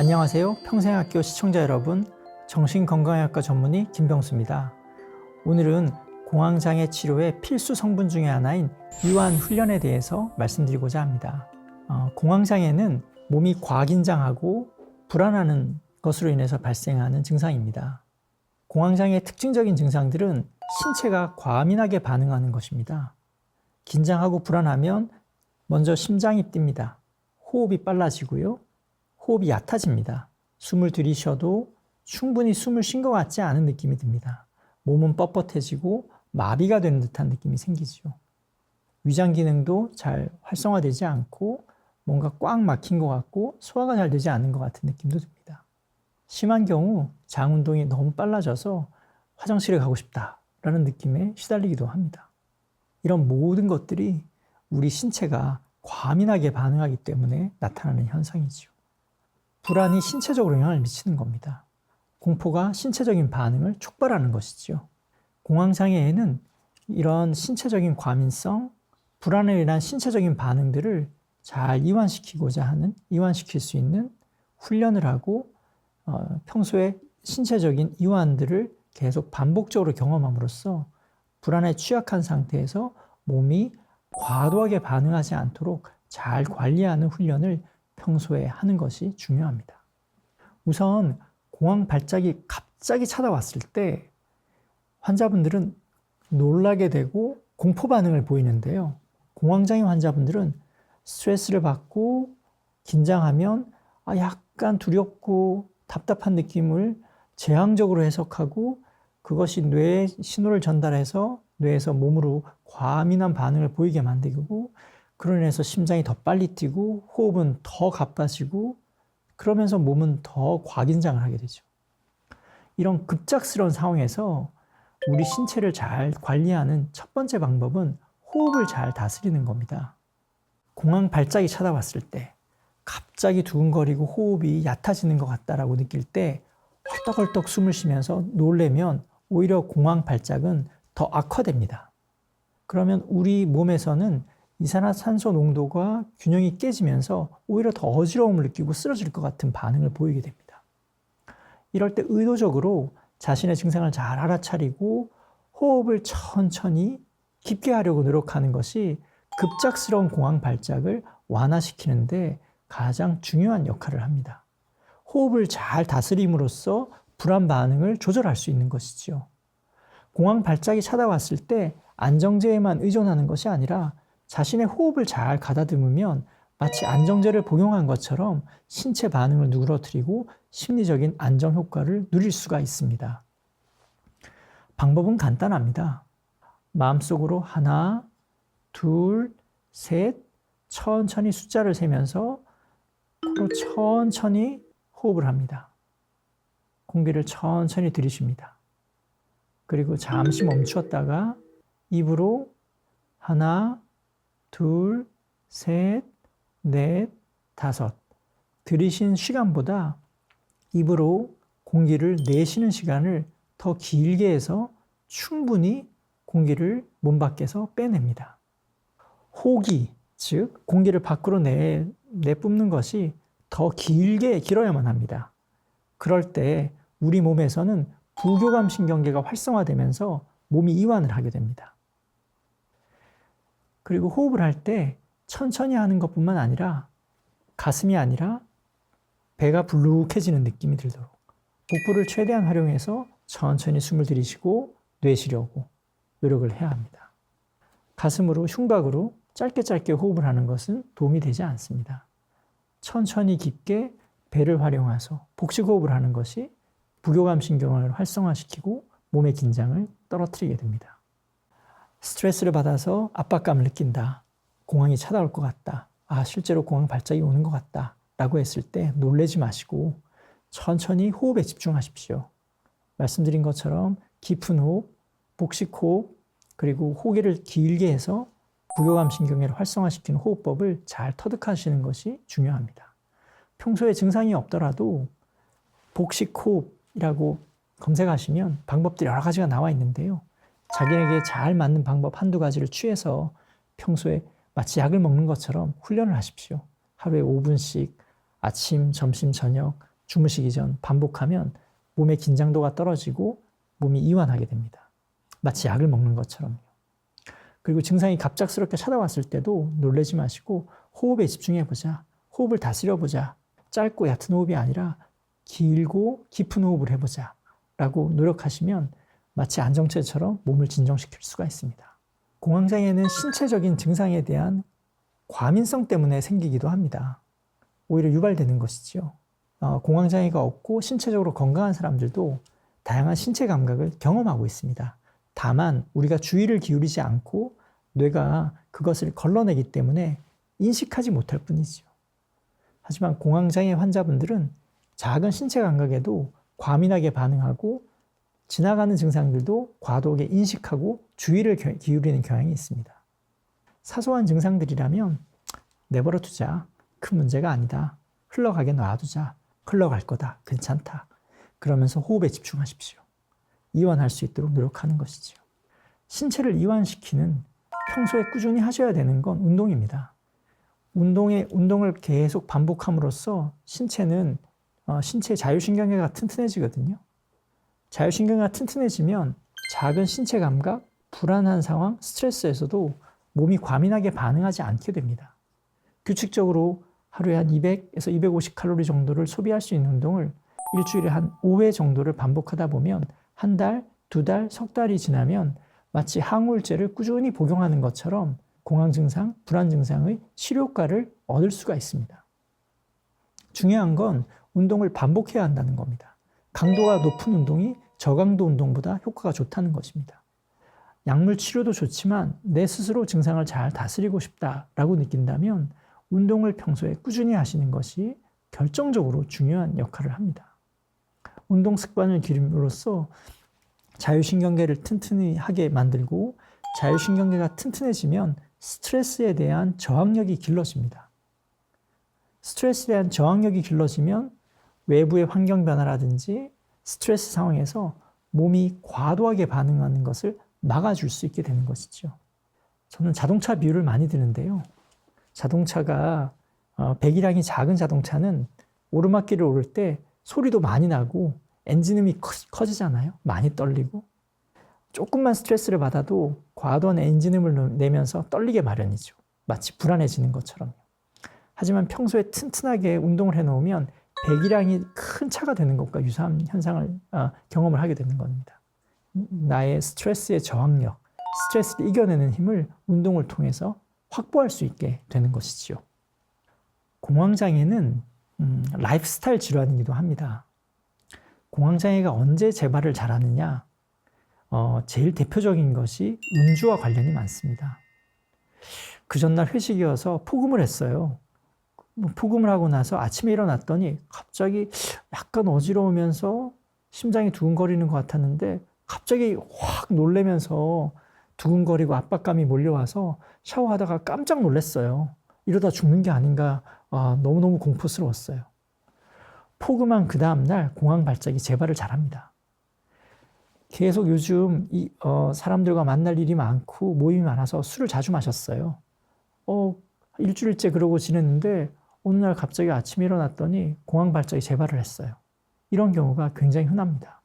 안녕하세요. 평생학교 시청자 여러분. 정신건강의학과 전문의 김병수입니다. 오늘은 공황장애 치료의 필수 성분 중에 하나인 유한 훈련에 대해서 말씀드리고자 합니다. 어, 공황장애는 몸이 과긴장하고 불안하는 것으로 인해서 발생하는 증상입니다. 공황장애의 특징적인 증상들은 신체가 과민하게 반응하는 것입니다. 긴장하고 불안하면 먼저 심장이 뜁니다. 호흡이 빨라지고요. 호흡이 얕아집니다. 숨을 들이쉬어도 충분히 숨을 쉰 것 같지 않은 느낌이 듭니다. 몸은 뻣뻣해지고 마비가 되는 듯한 느낌이 생기죠. 위장 기능도 잘 활성화되지 않고 뭔가 꽉 막힌 것 같고 소화가 잘 되지 않는 것 같은 느낌도 듭니다. 심한 경우 장 운동이 너무 빨라져서 화장실에 가고 싶다라는 느낌에 시달리기도 합니다. 이런 모든 것들이 우리 신체가 과민하게 반응하기 때문에 나타나는 현상이지요. 불안이 신체적으로 영향을 미치는 겁니다. 공포가 신체적인 반응을 촉발하는 것이지요. 공황장애에는 이런 신체적인 과민성, 불안에 인한 신체적인 반응들을 잘 이완시키고자 하는, 이완시킬 수 있는 훈련을 하고 어, 평소에 신체적인 이완들을 계속 반복적으로 경험함으로써 불안에 취약한 상태에서 몸이 과도하게 반응하지 않도록 잘 관리하는 훈련을 평소에 하는 것이 중요합니다. 우선 공황 발작이 갑자기 찾아왔을 때 환자분들은 놀라게 되고 공포 반응을 보이는데요. 공황장애 환자분들은 스트레스를 받고 긴장하면 아, 약간 두렵고 답답한 느낌을 재앙적으로 해석하고 그것이 뇌에 신호를 전달해서 뇌에서 몸으로 과민한 반응을 보이게 만들고 그로 인해서 심장이 더 빨리 뛰고 호흡은 더 가빠지고 그러면서 몸은 더 과긴장을 하게 되죠. 이런 급작스러운 상황에서 우리 신체를 잘 관리하는 첫 번째 방법은 호흡을 잘 다스리는 겁니다. 공황 발작이 찾아왔을 때 갑자기 두근거리고 호흡이 얕아지는 것 같다라고 느낄 때 헐떡헐떡 숨을 쉬면서 놀래면 오히려 공황 발작은 더 악화됩니다. 그러면 우리 몸에서는 이산화탄소 농도가 균형이 깨지면서 오히려 더 어지러움을 느끼고 쓰러질 것 같은 반응을 보이게 됩니다. 이럴 때 의도적으로 자신의 증상을 잘 알아차리고 호흡을 천천히 깊게 하려고 노력하는 것이 급작스러운 공황 발작을 완화시키는데 가장 중요한 역할을 합니다. 호흡을 잘 다스림으로써 불안 반응을 조절할 수 있는 것이지요. 공황 발작이 찾아왔을 때 안정제에만 의존하는 것이 아니라 자신의 호흡을 잘 가다듬으면 마치 안정제를 복용한 것처럼 신체 반응을 누그러뜨리고 심리적인 안정 효과를 누릴 수가 있습니다. 방법은 간단합니다. 마음속으로 하나, 둘, 셋, 천천히 숫자를 세면서 코로 천천히 호흡을 합니다. 공기를 천천히 들이쉽니다. 그리고 잠시 멈추었다가 입으로 하나, 둘, 셋, 넷, 다섯. 들이신 시간보다 입으로 공기를 내쉬는 시간을 더 길게 해서 충분히 공기를 몸 밖에서 빼냅니다. 호기, 즉 공기를 밖으로 내, 내뿜는 것이 더 길게 길어야만 합니다. 그럴 때 우리 몸에서는 부교감 신경계가 활성화되면서 몸이 이완을 하게 됩니다. 그리고 호흡을 할 때 천천히 하는 것뿐만 아니라 가슴이 아니라 배가 불룩해지는 느낌이 들도록 복부를 최대한 활용해서 천천히 숨을 들이쉬고 내쉬려고 노력을 해야 합니다. 가슴으로 흉곽으로 짧게 짧게 호흡을 하는 것은 도움이 되지 않습니다. 천천히 깊게 배를 활용해서 복식 호흡을 하는 것이 부교감 신경을 활성화시키고 몸의 긴장을 떨어뜨리게 됩니다. 스트레스를 받아서 압박감을 느낀다. 공황이 찾아올 것 같다. 아, 실제로 공황 발작이 오는 것 같다. 라고 했을 때 놀래지 마시고 천천히 호흡에 집중하십시오. 말씀드린 것처럼 깊은 호흡, 복식 호흡, 그리고 호기를 길게 해서 부교감 신경계를 활성화시키는 호흡법을 잘 터득하시는 것이 중요합니다. 평소에 증상이 없더라도 복식 호흡이라고 검색하시면 방법들이 여러 가지가 나와 있는데요. 자기에게 잘 맞는 방법 한두 가지를 취해서 평소에 마치 약을 먹는 것처럼 훈련을 하십시오. 하루에 5분씩 아침, 점심, 저녁 주무시기 전 반복하면 몸의 긴장도가 떨어지고 몸이 이완하게 됩니다. 마치 약을 먹는 것처럼요. 그리고 증상이 갑작스럽게 찾아왔을 때도 놀라지 마시고 호흡에 집중해 보자. 호흡을 다스려 보자. 짧고 얕은 호흡이 아니라 길고 깊은 호흡을 해보자. 라고 노력하시면 마치 안정체처럼 몸을 진정시킬 수가 있습니다. 공황장애는 신체적인 증상에 대한 과민성 때문에 생기기도 합니다. 오히려 유발되는 것이지요. 어, 공황장애가 없고 신체적으로 건강한 사람들도 다양한 신체 감각을 경험하고 있습니다. 다만 우리가 주의를 기울이지 않고 뇌가 그것을 걸러내기 때문에 인식하지 못할 뿐이지요. 하지만 공황장애 환자분들은 작은 신체 감각에도 과민하게 반응하고 지나가는 증상들도 과도하게 인식하고 주의를 기울이는 경향이 있습니다. 사소한 증상들이라면 내버려 두자. 큰 문제가 아니다. 흘러가게 놔두자. 흘러갈 거다. 괜찮다. 그러면서 호흡에 집중하십시오. 이완할 수 있도록 노력하는 것이지요. 신체를 이완시키는 평소에 꾸준히 하셔야 되는 건 운동입니다. 운동에, 운동을 계속 반복함으로써 신체는 어, 신체 자율신경계가 튼튼해지거든요. 자율신경계가 튼튼해지면 작은 신체 감각, 불안한 상황, 스트레스에서도 몸이 과민하게 반응하지 않게 됩니다. 규칙적으로 하루에 한 200에서 250 칼로리 정도를 소비할 수 있는 운동을 일주일에 한 5회 정도를 반복하다 보면 한 달, 두 달, 석 달이 지나면 마치 항우울제를 꾸준히 복용하는 것처럼 공황 증상, 불안 증상의 치료과를 얻을 수가 있습니다. 중요한 건 운동을 반복해야 한다는 겁니다. 강도가 높은 운동이 저강도 운동보다 효과가 좋다는 것입니다. 약물 치료도 좋지만 내 스스로 증상을 잘 다스리고 싶다라고 느낀다면 운동을 평소에 꾸준히 하시는 것이 결정적으로 중요한 역할을 합니다. 운동 습관을 기름으로써 자율신경계를 튼튼히 하게 만들고 자율신경계가 튼튼해지면 스트레스에 대한 저항력이 길러집니다. 스트레스에 대한 저항력이 길러지면 외부의 환경 변화라든지 스트레스 상황에서 몸이 과도하게 반응하는 것을 막아줄 수 있게 되는 것이죠. 저는 자동차 비유를 많이 드는데요. 자동차가 어, 배기량이 작은 자동차는 오르막길을 오를 때 소리도 많이 나고 엔진음이 커지잖아요. 많이 떨리고 조금만 스트레스를 받아도 과도한 엔진음을 내면서 떨리게 마련이죠. 마치 불안해지는 것처럼. 하지만 평소에 튼튼하게 운동을 해놓으면 배기량이 큰 차가 되는 것과 유사한 현상을 어, 경험을 하게 되는 겁니다. 나의 스트레스의 저항력, 스트레스를 이겨내는 힘을 운동을 통해서 확보할 수 있게 되는 것이지요. 공황장애는 음, 라이프스타일 질환이기도 합니다. 공황장애가 언제 재발을 잘하느냐? 어, 제일 대표적인 것이 음주와 관련이 많습니다. 그 전날 회식이어서 폭음을 했어요. 뭐 폭음을 하고 나서 아침에 일어났더니 갑자기 약간 어지러우면서 심장이 두근거리는 것 같았는데 갑자기 확 놀래면서 두근거리고 압박감이 몰려와서 샤워하다가 깜짝 놀랐어요. 이러다 죽는 게 아닌가 아, 너무너무 공포스러웠어요. 폭음한 그 다음날 공황 발작이 재발을 잘합니다. 계속 요즘 이, 어, 사람들과 만날 일이 많고 모임이 많아서 술을 자주 마셨어요. 어, 일주일째 그러고 지냈는데 어느 날 갑자기 아침에 일어났더니 공황 발작이 재발을 했어요. 이런 경우가 굉장히 흔합니다.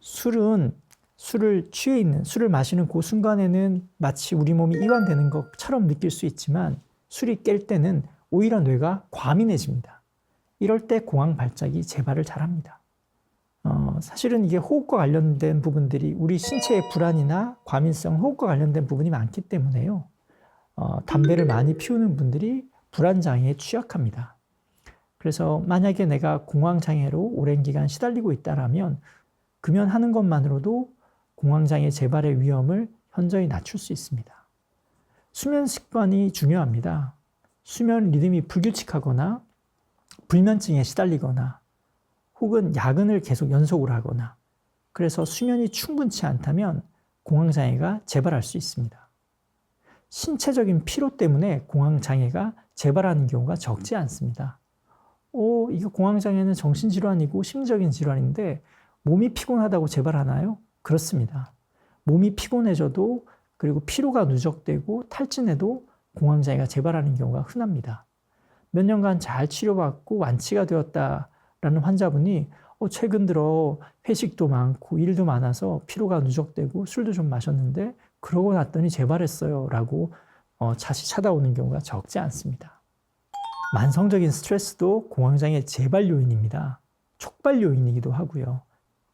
술은 술을 취해 있는 술을 마시는 그 순간에는 마치 우리 몸이 이완되는 것처럼 느낄 수 있지만 술이 깰 때는 오히려 뇌가 과민해집니다. 이럴 때 공황 발작이 재발을 잘합니다. 어, 사실은 이게 호흡과 관련된 부분들이 우리 신체의 불안이나 과민성, 호흡과 관련된 부분이 많기 때문에요. 어, 담배를 많이 피우는 분들이 불안장애에 취약합니다. 그래서 만약에 내가 공황장애로 오랜 기간 시달리고 있다라면 금연하는 것만으로도 공황장애 재발의 위험을 현저히 낮출 수 있습니다. 수면 습관이 중요합니다. 수면 리듬이 불규칙하거나 불면증에 시달리거나 혹은 야근을 계속 연속으로 하거나 그래서 수면이 충분치 않다면 공황장애가 재발할 수 있습니다. 신체적인 피로 때문에 공황장애가 재발하는 경우가 적지 않습니다. 오, 어, 이거 공황장애는 정신질환이고 심리적인 질환인데 몸이 피곤하다고 재발하나요? 그렇습니다. 몸이 피곤해져도 그리고 피로가 누적되고 탈진해도 공황장애가 재발하는 경우가 흔합니다. 몇 년간 잘 치료받고 완치가 되었다 라는 환자분이 어, 최근 들어 회식도 많고 일도 많아서 피로가 누적되고 술도 좀 마셨는데 그러고 났더니 재발했어요 라고 어, 다시 찾아오는 경우가 적지 않습니다. 만성적인 스트레스도 공황장애 재발 요인입니다. 촉발 요인이기도 하고요.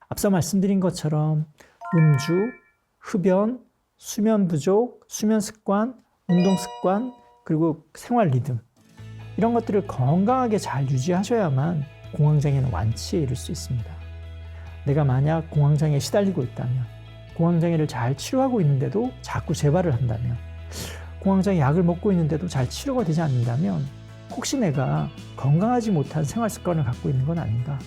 앞서 말씀드린 것처럼 음주, 흡연, 수면 부족, 수면 습관, 운동 습관, 그리고 생활 리듬 이런 것들을 건강하게 잘 유지하셔야만 공황장애는 완치에 이를 수 있습니다. 내가 만약 공황장애에 시달리고 있다면 공황장애를 잘 치료하고 있는데도 자꾸 재발을 한다면 공황장애 약을 먹고 있는데도 잘 치료가 되지 않는다면 혹시 내가 건강하지 못한 생활 습관을 갖고 있는 건 아닌가?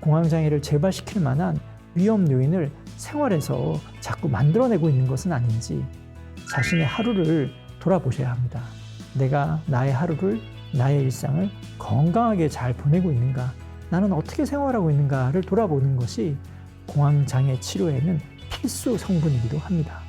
공황장애를 재발시킬 만한 위험 요인을 생활에서 자꾸 만들어내고 있는 것은 아닌지 자신의 하루를 돌아보셔야 합니다. 내가 나의 하루를, 나의 일상을 건강하게 잘 보내고 있는가? 나는 어떻게 생활하고 있는가를 돌아보는 것이 공황장애 치료에는 필수 성분이기도 합니다.